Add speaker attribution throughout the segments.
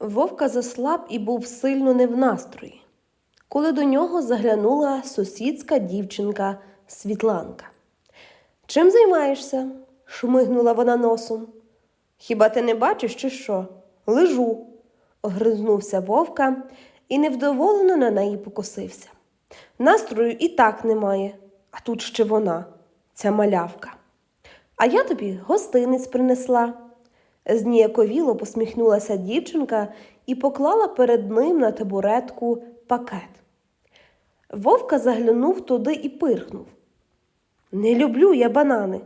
Speaker 1: Вовка заслаб і був сильно не в настрої, коли до нього заглянула сусідська дівчинка Світланка. Чим займаєшся? шмигнула вона носом. Хіба ти не бачиш, чи що? Лежу, огризнувся вовка і невдоволено на неї покосився. Настрою і так немає, а тут ще вона, ця малявка. А я тобі гостинець принесла. Зніяковіло посміхнулася дівчинка і поклала перед ним на табуретку пакет. Вовка заглянув туди і пирхнув. Не люблю я банани,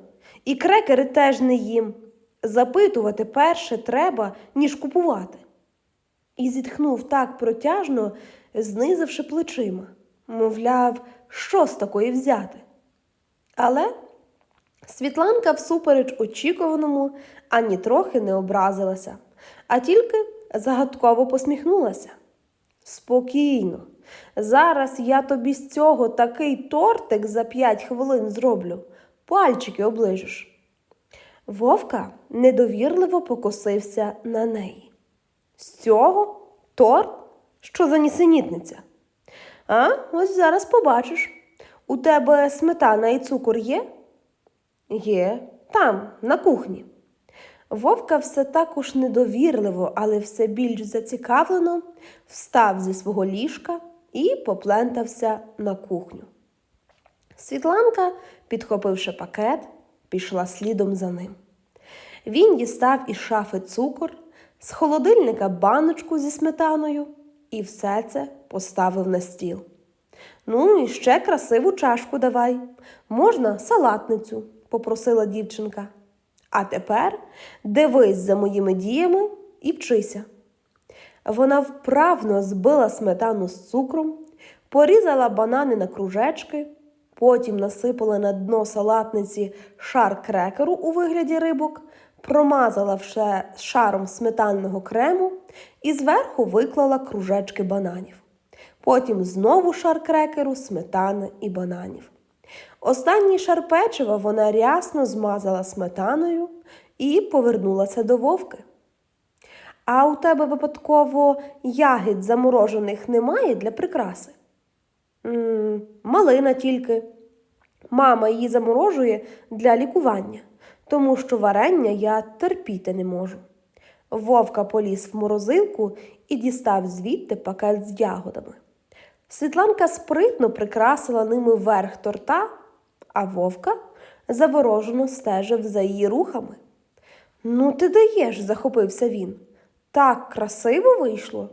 Speaker 1: і крекери теж не їм. Запитувати перше треба, ніж купувати. І зітхнув так протяжно, знизивши плечима, мовляв, що з такої взяти. Але Світланка, всупереч очікуваному, ані трохи не образилася, а тільки загадково посміхнулася. Спокійно, зараз я тобі з цього такий тортик за п'ять хвилин зроблю, пальчики оближеш. Вовка недовірливо покосився на неї. З цього торт? Що за нісенітниця? А, ось зараз побачиш. У тебе сметана і цукор є? Є, там, на кухні. Вовка все також недовірливо, але все більш зацікавлено встав зі свого ліжка і поплентався на кухню. Світланка, підхопивши пакет, пішла слідом за ним. Він дістав із шафи цукор, з холодильника баночку зі сметаною і все це поставив на стіл. Ну, і ще красиву чашку давай. Можна салатницю, попросила дівчинка. А тепер дивись за моїми діями і вчися. Вона вправно збила сметану з цукром, порізала банани на кружечки, потім насипала на дно салатниці шар крекеру у вигляді рибок, промазала все шаром сметанного крему і зверху виклала кружечки бананів. Потім знову шар крекеру, сметани і бананів. Останній шар печива вона рясно змазала сметаною і повернулася до вовки. А у тебе випадково ягід заморожених немає для прикраси? м малина тільки. Мама її заморожує для лікування, тому що варення я терпіти не можу. Вовка поліз в морозилку і дістав звідти пакет з ягодами. Світланка спритно прикрасила ними верх торта, а вовка заворожено стежив за її рухами. Ну, ти даєш, захопився він. Так красиво вийшло.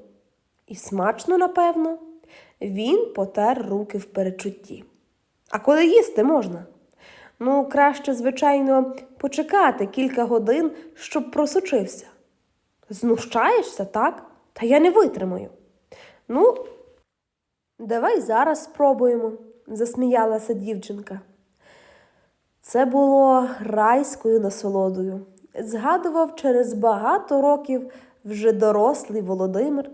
Speaker 1: І смачно, напевно. Він потер руки в перечутті. А коли їсти можна? Ну, краще, звичайно, почекати кілька годин, щоб просочився. Знущаєшся, так? Та я не витримаю. Ну, давай зараз спробуємо, засміялася дівчинка. Це було райською насолодою. Згадував через багато років вже дорослий Володимир,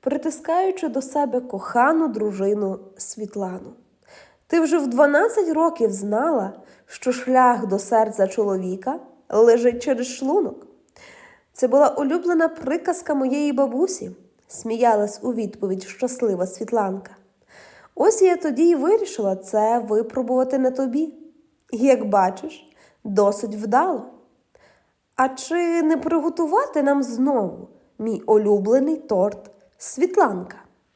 Speaker 1: притискаючи до себе кохану дружину Світлану. Ти вже в 12 років знала, що шлях до серця чоловіка лежить через шлунок. Це була улюблена приказка моєї бабусі, сміялась у відповідь щаслива Світланка. Ось я тоді й вирішила це випробувати на тобі. Як бачиш, досить вдало. А чи не приготувати нам знову мій улюблений торт Світланка?